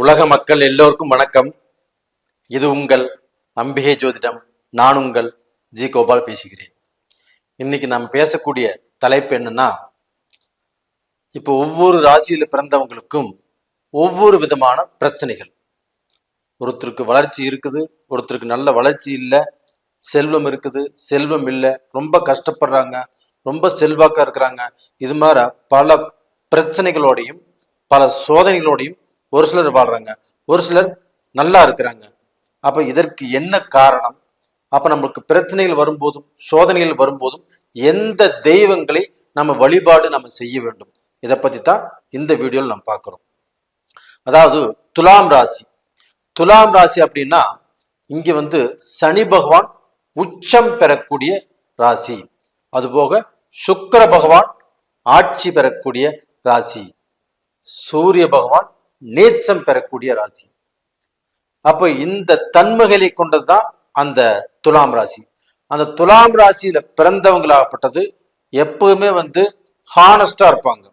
உலக மக்கள் எல்லோருக்கும் வணக்கம். இது உங்கள் அம்பிகை ஜோதிடம் நான் உங்கள் ஜி கோபால் பேசுகிறேன். இன்னைக்கு நாம் பேசக்கூடிய தலைப்பு என்னன்னா இப்போ ஒவ்வொரு ராசியில் பிறந்தவங்களுக்கும் ஒவ்வொரு விதமான பிரச்சனைகள். ஒருத்தருக்கு வளர்ச்சி இருக்குது ஒருத்தருக்கு நல்ல வளர்ச்சி இல்லை செல்வம் இருக்குது செல்வம் இல்லை ரொம்ப கஷ்டப்படுறாங்க ரொம்ப செல்வாக்கா இருக்கிறாங்க. இது மாதிரி பல பிரச்சனைகளோடையும் பல சோதனைகளோடையும் ஒரு சிலர் வாழ்றாங்க ஒரு சிலர் நல்லா இருக்கிறாங்க. அப்ப இதற்கு என்ன காரணம்? அப்ப நம்மளுக்கு பிரச்சனைகள் வரும்போதும் சோதனைகள் வரும்போதும் எந்த தெய்வங்களை நம்ம வழிபாடு நம்ம செய்ய வேண்டும்? இதை பத்தி தான் இந்த வீடியோவில் நம்ம பார்க்குறோம். அதாவது துலாம் ராசி. துலாம் ராசி அப்படின்னா இங்க வந்து சனி பகவான் உச்சம் பெறக்கூடிய ராசி. அதுபோக சுக்கர பகவான் ஆட்சி பெறக்கூடிய ராசி. சூரிய பகவான் நேச்சம் பெறக்கூடிய ராசி. அப்ப இந்த தன்மைகளை கொண்டதுதான் அந்த துலாம் ராசி. அந்த துலாம் ராசியில பிறந்தவங்களாகப்பட்டது எப்பவுமே வந்து ஹானஸ்டா இருப்பாங்க.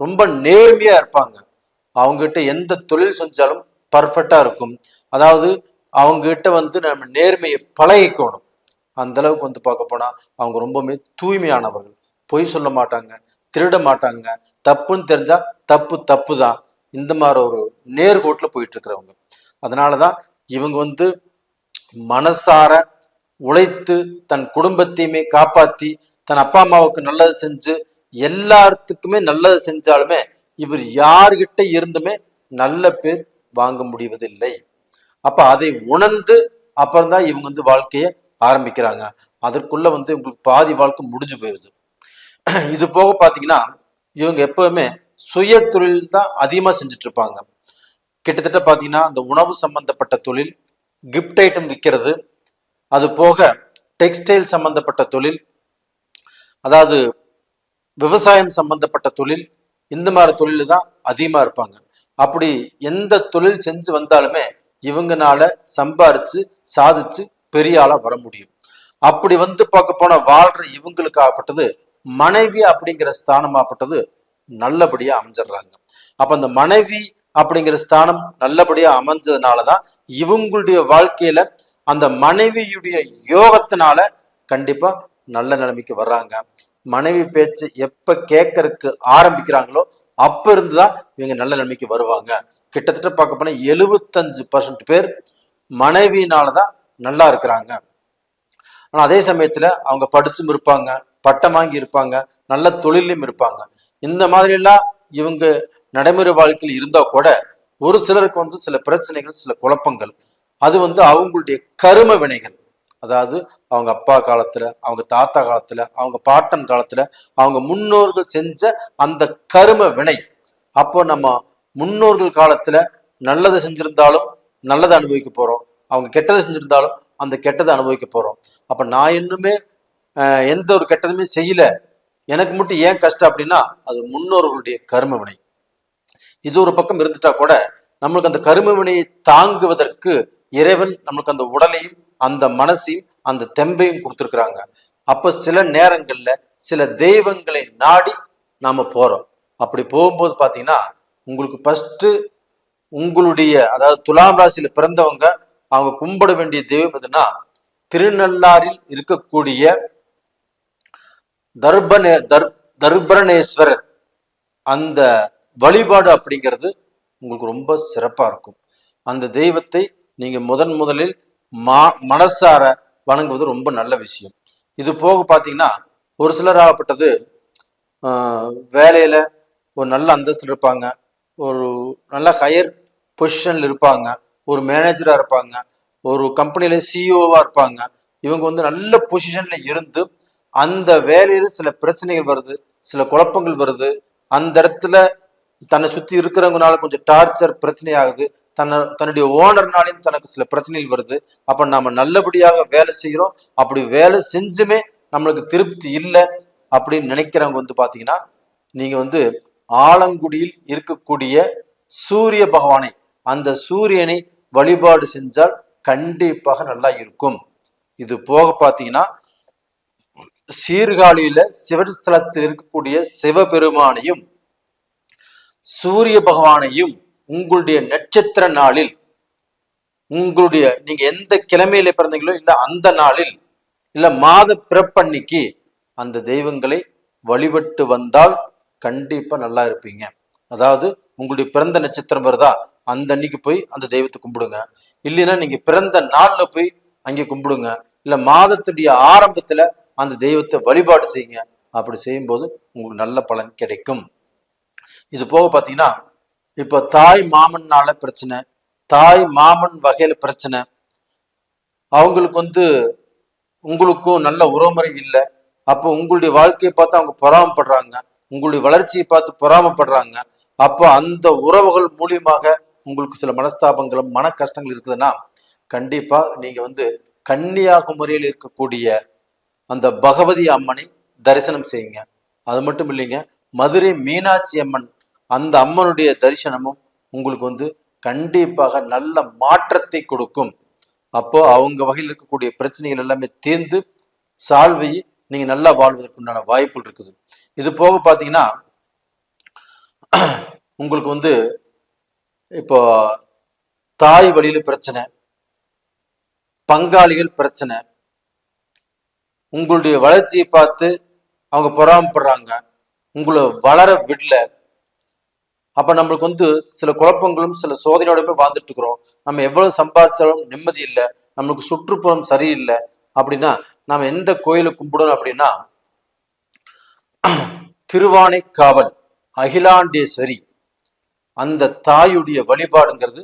ரொம்ப நேர்மையா இருப்பாங்க. அவங்ககிட்ட எந்த தொழில் செஞ்சாலும் பர்ஃபெக்டா இருக்கும். அதாவது அவங்ககிட்ட வந்து நம்ம நேர்மையை பழகிக்கணும். அந்த அளவுக்கு வந்து பார்க்க போனா அவங்க ரொம்பவுமே தூய்மையானவர்கள். பொய் சொல்ல மாட்டாங்க திருட மாட்டாங்க. தப்புன்னு தெரிஞ்சா தப்பு தப்பு தான் இந்த மாதிரி ஒரு நேர்கோட்டில் போயிட்டு இருக்கிறவங்க அதனால தான் இவங்க வந்து மனசார உழைத்து தன் குடும்பத்தையுமே காப்பாத்தி தன் அப்பா அம்மாவுக்கு நல்லது செஞ்சு எல்லாத்துக்குமே நல்லது செஞ்சாலுமே இவர் யார்கிட்ட இருந்துமே நல்ல பேர் வாங்க முடிவதில்லை. அப்ப அதை உணர்ந்து அப்புறம்தான் இவங்க வந்து வாழ்க்கையை ஆரம்பிக்கிறாங்க. அதற்குள்ள வந்து உங்களுக்கு பாதி வாழ்க்கை முடிஞ்சு போயிடுது இது போக பாத்தீங்கன்னா இவங்க எப்பவுமே சுய தொழில் தான் அதிகமாக செஞ்சுட்டு இருப்பாங்க கிட்டத்தட்ட பார்த்தீங்கன்னா அந்த உணவு சம்பந்தப்பட்ட தொழில் கிஃப்ட் ஐட்டம் விற்கிறது அது போக டெக்ஸ்டைல் சம்பந்தப்பட்ட தொழில் அதாவது விவசாயம் சம்பந்தப்பட்ட தொழில் இந்த மாதிரி தொழில் தான் அதிகமாக இருப்பாங்க. அப்படி எந்த தொழில் செஞ்சு வந்தாலுமே இவங்கனால சம்பாரிச்சு சாதிச்சு பெரிய ஆளாக வர முடியும். அப்படி வந்து பார்க்க போன வாழ்ற இவங்களுக்காகப்பட்டது மனைவி அப்படிங்கிற ஸ்தானமாகப்பட்டது நல்லபடியா அமைஞ்சிடுறாங்க. அப்ப அந்த மனைவி அப்படிங்கிற ஸ்தானம் நல்லபடியா அமைஞ்சதுனாலதான் இவங்களுடைய வாழ்க்கையில அந்த மனைவியுடைய யோகத்தினால கண்டிப்பா நல்ல நிலைமைக்கு வர்றாங்க. மனைவி பேச்சு எப்ப கேட்கறதுக்கு ஆரம்பிக்கிறாங்களோ அப்ப இருந்துதான் இவங்க நல்ல நிலைமைக்கு வருவாங்க. கிட்டத்தட்ட பார்க்க போனா எழுபத்தஞ்சு பர்சன்ட் பேர் மனைவியினாலதான் நல்லா இருக்கிறாங்க. ஆனா அதே சமயத்துல அவங்க படிச்சும் இருப்பாங்க பட்டம் வாங்கி இருப்பாங்க நல்ல தொழிலும் இருப்பாங்க. இந்த மாதிரி எல்லாம் இவங்க நடைமுறை வாழ்க்கையில் இருந்தா கூட ஒரு சிலருக்கு வந்து சில பிரச்சனைகள் சில குழப்பங்கள். அது வந்து அவங்களுடைய கரும வினைகள். அதாவது அவங்க அப்பா காலத்துல அவங்க தாத்தா காலத்துல அவங்க பாட்டன் காலத்துல அவங்க முன்னோர்கள் செஞ்ச அந்த கரும வினை. அப்போ நம்ம முன்னோர்கள் காலத்துல நல்லதை செஞ்சிருந்தாலும் நல்லதை அனுபவிக்க போறோம். அவங்க கெட்டதை செஞ்சிருந்தாலும் அந்த கெட்டதை அனுபவிக்க போறோம். அப்ப நான் இன்னுமே எந்த ஒரு கெட்டதுமே செய்யல. எனக்கு மட்டும் ஏன் கஷ்டம் அப்படின்னா அது முன்னோர்களுடைய கரும வினை இது ஒரு பக்கம் இருந்துட்டா கூட நம்மளுக்கு அந்த கரும வினையை தாங்குவதற்கு இறைவன் நம்மளுக்கு அந்த உடலையும் அந்த மனசையும் அந்த தெம்பையும் கொடுத்துருக்குறாங்க. அப்ப சில நேரங்கள்ல சில தெய்வங்களை நாடி நாம போறோம். அப்படி போகும்போது பாத்தீங்கன்னா உங்களுக்கு ஃபர்ஸ்ட் உங்களுடைய அதாவது துலாம் ராசியில பிறந்தவங்க அவங்க கும்பிட வேண்டிய தெய்வம் எதுனா திருநள்ளாறில் இருக்கக்கூடிய தர்பனே தர் தர்பரணேஸ்வரர் அந்த வழிபாடு அப்படிங்கிறது உங்களுக்கு ரொம்ப சிறப்பாக இருக்கும். அந்த தெய்வத்தை நீங்கள் முதன் முதலில் மா மனசார வணங்குவது ரொம்ப நல்ல விஷயம். இது போக பார்த்தீங்கன்னா ஒரு சிலர் ஆகப்பட்டது ஆஹ், ஒரு நல்ல அந்தஸ்து இருப்பாங்க. ஒரு நல்ல ஹையர் பொசிஷனில் இருப்பாங்க. ஒரு மேனேஜராக இருப்பாங்க. ஒரு கம்பெனியில் சிஇஓவாக இருப்பாங்க. இவங்க வந்து நல்ல பொசிஷனில் இருந்து அந்த வேலையில சில பிரச்சனைகள் வருது சில குழப்பங்கள் வருது. அந்த இடத்துல தன்னை சுத்தி இருக்கிறவங்கனால கொஞ்சம் டார்ச்சர் பிரச்சனை ஆகுது தன்னை தன்னுடைய ஓனர்னாலையும் தனக்கு சில பிரச்சனைகள் வருது. அப்ப நாம நல்லபடியாக வேலை செய்கிறோம் அப்படி வேலை செஞ்சுமே நம்மளுக்கு திருப்தி இல்லை அப்படின்னு நினைக்கிறவங்க வந்து பாத்தீங்கன்னா நீங்க வந்து ஆலங்குடியில் இருக்கக்கூடிய சூரிய பகவானை அந்த சூரியனை வழிபாடு செஞ்சால் கண்டிப்பாக நல்லா இருக்கும். இது போக பாத்தீங்கன்னா சீர்காழியில சிவன் ஸ்தலத்தில் இருக்கக்கூடிய சிவபெருமானையும் சூரிய பகவானையும் உங்களுடைய நட்சத்திர நாளில் உங்களுடைய நீங்க எந்த கிழமையில பிறந்தீங்களோ இல்ல அந்த நாளில் இல்ல மாத பிறப்பன்னைக்கு அந்த தெய்வங்களை வழிபட்டு வந்தால் கண்டிப்பா நல்லா இருப்பீங்க. அதாவது உங்களுடைய பிறந்த நட்சத்திரம் வருதா அந்த அன்னைக்கு போய் அந்த தெய்வத்தை கும்பிடுங்க. இல்லைன்னா நீங்க பிறந்த நாள்ல போய் அங்கே கும்பிடுங்க. இல்ல மாதத்துடைய ஆரம்பத்துல அந்த தெய்வத்தை வழிபாடு செய்யுங்க. அப்படி செய்யும்போது உங்களுக்கு நல்ல பலன் கிடைக்கும். இது போக பார்த்தீங்கன்னா இப்போ தாய் மாமன்னால பிரச்சனை தாய் மாமன் வகையில பிரச்சனை அவங்களுக்கு வந்து உங்களுக்கும் நல்ல உறவுமுறை இல்லை. அப்போ உங்களுடைய வாழ்க்கையை பார்த்து அவங்க பொறாமப்படுறாங்க. உங்களுடைய வளர்ச்சியை பார்த்து பொறாமப்படுறாங்க. அப்போ அந்த உறவுகள் மூலியமாக உங்களுக்கு சில மனஸ்தாபங்களும் மன கஷ்டங்கள் இருக்குதுன்னா கண்டிப்பா நீங்கள் வந்து கன்னியாகுமரியில் இருக்கக்கூடிய அந்த பகவதி அம்மனை தரிசனம் செய்யுங்க. அது மட்டும் இல்லைங்க மதுரை மீனாட்சி அம்மன் அந்த அம்மனுடைய தரிசனமும் உங்களுக்கு வந்து கண்டிப்பாக நல்ல மாற்றத்தை கொடுக்கும். அப்போ அவங்க வகையில் இருக்கக்கூடிய பிரச்சனைகள் எல்லாமே தீர்ந்து சால்வை நீங்க நல்லா வாழ்வதற்குண்டான வாய்ப்புகள் இருக்குது. இது போக பார்த்தீங்கன்னா உங்களுக்கு வந்து இப்போ தாய் வழியில பிரச்சனை பங்காளிகள் பிரச்சனை உங்களுடைய வளர்ச்சியை பார்த்து அவங்க பொறாமப்படுறாங்க. உங்களை வளர விடல. அப்ப நம்மளுக்கு வந்து சில குழப்பங்களும் சில சோதனையோட வாழ்ந்துட்டு இருக்கிறோம். நம்ம எவ்வளவு சம்பாதிச்சாலும் நிம்மதி இல்லை. நம்மளுக்கு சுற்றுப்புறம் சரியில்லை. அப்படின்னா நாம எந்த கோயிலை கும்பிடணும் அப்படின்னா திருவானை காவல் அகிலாண்டேஸ்வரி அந்த தாயுடைய வழிபாடுங்கிறது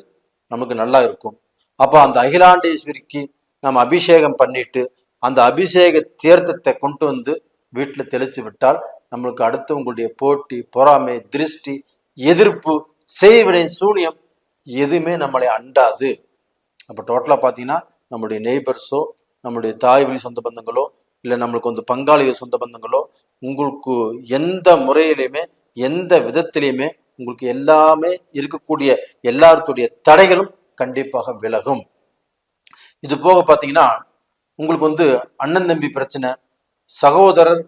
நமக்கு நல்லா இருக்கும். அப்போ அந்த அகிலாண்டேஸ்வரிக்கு நம்ம அபிஷேகம் பண்ணிட்டு அந்த அபிஷேக தீர்த்தத்தை கொண்டு வந்து வீட்டில் தெளிச்சு விட்டால் நம்மளுக்கு அடுத்தவங்களுடைய போட்டி பொறாமை திருஷ்டி எதிர்ப்பு செய்வினை சூனியம் எதுவுமே நம்மளை அண்டாது. அப்போ டோட்டலாக பார்த்தீங்கன்னா நம்மளுடைய நெய்பர்ஸோ நம்மளுடைய தாய் வழி சொந்த பந்தங்களோ இல்லை நம்மளுக்கு வந்து பங்காளிகள் சொந்த பந்தங்களோ உங்களுக்கு எந்த முறையிலையுமே எந்த விதத்திலையுமே உங்களுக்கு எல்லாமே இருக்கக்கூடிய எல்லாருடைய தடைகளும் கண்டிப்பாக விலகும். இது போக பார்த்தீங்கன்னா உங்களுக்கு வந்து அண்ணன் தம்பி பிரச்சனை சகோதரர்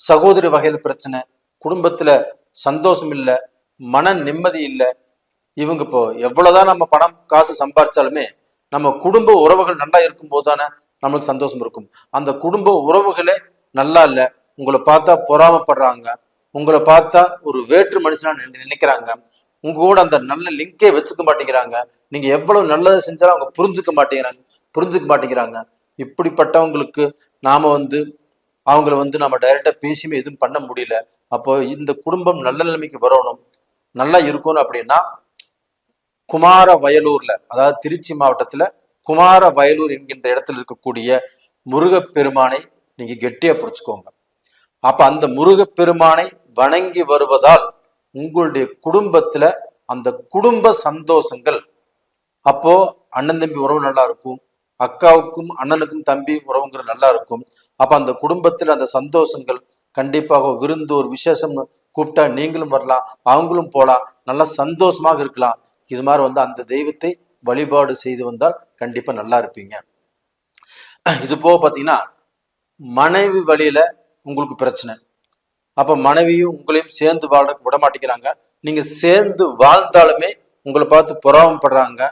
சகோதரி வகையில் பிரச்சனை குடும்பத்துல சந்தோஷம் இல்லை மன நிம்மதி இல்லை இவங்க இப்போ எவ்வளவுதான் நம்ம பணம் காசு சம்பாரிச்சாலுமே நம்ம குடும்ப உறவுகள் நல்லா இருக்கும் போது தானே நம்மளுக்கு சந்தோஷம் இருக்கும். அந்த குடும்ப உறவுகளே நல்லா இல்லை உங்களை பார்த்தா பொறாமப்படுறாங்க உங்களை பார்த்தா ஒரு வேற்று மனுஷனா நினை- நினைக்கிறாங்க உங்க கூட அந்த நல்ல லிங்கே வச்சுக்க மாட்டேங்கிறாங்க நீங்க எவ்வளவு நல்லது செஞ்சாலும் அவங்க புரிஞ்சுக்க மாட்டேங்கிறாங்க புரிஞ்சுக்க மாட்டேங்கிறாங்க. இப்படிப்பட்டவங்களுக்கு நாம வந்து அவங்கள வந்து நம்ம டைரக்டா பேசியுமே எதுவும் பண்ண முடியல. அப்போ இந்த குடும்பம் நல்ல நிலைமைக்கு வரணும். நல்லா இருக்கணும் அப்படின்னா குமார வயலூர்ல அதாவது திருச்சி மாவட்டத்துல குமார வயலூர் என்கின்ற இடத்துல இருக்கக்கூடிய முருகப்பெருமானை நீங்க கெட்டியா புரிச்சுக்கோங்க அப்ப அந்த முருகப்பெருமானை வணங்கி வருவதால் உங்களுடைய குடும்பத்துல அந்த குடும்ப சந்தோஷங்கள் அப்போ அண்ணன் தம்பி உறவு நல்லா இருக்கும். அக்காவுக்கும் அண்ணனுக்கும் தம்பி உறவுங்கிற நல்லா இருக்கும். அப்ப அந்த குடும்பத்தில் அந்த சந்தோஷங்கள் கண்டிப்பாக விருந்து ஒரு விசேஷம் கூப்பிட்டா நீங்களும் வரலாம் அவங்களும் போலாம் நல்லா சந்தோஷமாக இருக்கலாம். இது மாதிரி வந்து அந்த தெய்வத்தை வழிபாடு செய்து வந்தால் கண்டிப்பா நல்லா இருப்பீங்க. இது போக பார்த்தீங்கன்னா மனைவி வழியில உங்களுக்கு பிரச்சனை. அப்ப மனைவியும் உங்களையும் சேர்ந்து வாழ விட மாட்டேங்கிறாங்க. நீங்க சேர்ந்து வாழ்ந்தாலுமே உங்களை பார்த்து புறாமப்படுறாங்க.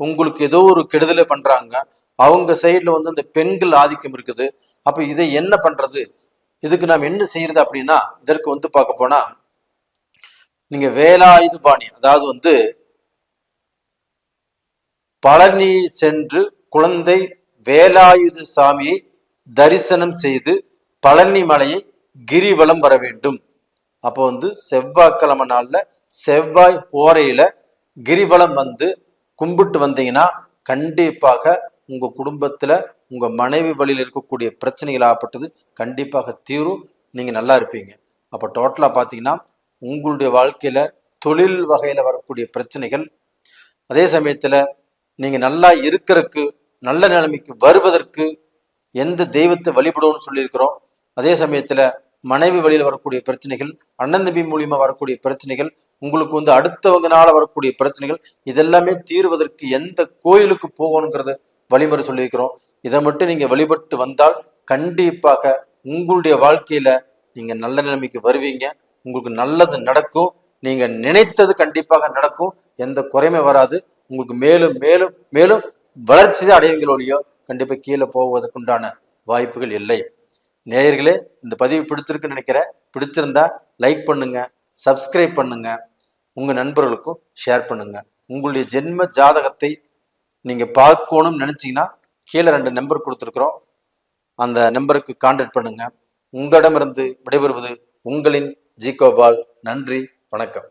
உங்களுக்கு ஏதோ ஒரு கெடுதலை பண்றாங்க. அவங்க சைடுல வந்து இந்த பெண்கள் ஆதிக்கம் இருக்குது. அப்போ இதை என்ன பண்றது? இதுக்கு நாம் என்ன செய்யறது அப்படின்னா இதற்கு வந்து பார்க்க போனா நீங்க வேலாயுத பாணி அதாவது வந்து பழனி சென்று குழந்தை வேலாயுத சாமியை தரிசனம் செய்து பழனி மலையை கிரிவலம் வர வேண்டும். அப்போ வந்து செவ்வாய்க்கிழமை நாள்ல செவ்வாய் ஓரையில கிரிவலம் வந்து கும்பிட்டு வந்தீங்கன்னா கண்டிப்பாக உங்க குடும்பத்துல உங்க மனைவி வழியில் இருக்கக்கூடிய பிரச்சனைகள் ஆகப்பட்டது கண்டிப்பாக தீரும். நீங்க நல்லா இருப்பீங்க. அப்போ டோட்டலா பார்த்தீங்கன்னா உங்களுடைய வாழ்க்கையில தொழில் வகையில வரக்கூடிய பிரச்சனைகள் அதே சமயத்துல நீங்க நல்லா இருக்கிறதுக்கு நல்ல நிலைமைக்கு வருவதற்கு எந்த தெய்வத்தை வழிபடுவோம்னு சொல்லியிருக்கிறோம். அதே சமயத்துல மனைவி வழியில் வரக்கூடிய பிரச்சனைகள் அண்ணன் தம்பி மூலியமா வரக்கூடிய பிரச்சனைகள் உங்களுக்கு வந்து அடுத்தவங்கனால வரக்கூடிய பிரச்சனைகள் இதெல்லாமே தீர்வதற்கு எந்த கோயிலுக்கு போகணுங்கிறத வழிமுறை சொல்லியிருக்கிறோம். இதை மட்டும் நீங்க வழிபட்டு வந்தால் கண்டிப்பாக உங்களுடைய வாழ்க்கையில நீங்க நல்ல நிலைமைக்கு வருவீங்க. உங்களுக்கு நல்லது நடக்கும். நீங்க நினைத்தது கண்டிப்பாக நடக்கும். எந்த குறையுமே வராது. உங்களுக்கு மேலும் மேலும் மேலும் வளர்ச்சி தான் அடைவங்களோடையோ கண்டிப்பாக கீழே போவதற்குண்டான வாய்ப்புகள் இல்லை. நேயர்களே இந்த பதிவு பிடிச்சிருக்குன்னு நினைக்கிறேன். பிடிச்சிருந்தா லைக் பண்ணுங்க சப்ஸ்கிரைப் பண்ணுங்க. உங்க நண்பர்களுக்கும் ஷேர் பண்ணுங்க. உங்களுடைய ஜென்ம ஜாதகத்தை நீங்கள் பார்க்கணும்னு நினச்சிங்கன்னா கீழே ரெண்டு நம்பர் கொடுத்துருக்குறோம். அந்த நம்பருக்கு கான்டாக்ட் பண்ணுங்கள் உங்களிடமிருந்து விடைபெறுவது உங்களின் ஜிகோபால். நன்றி வணக்கம்.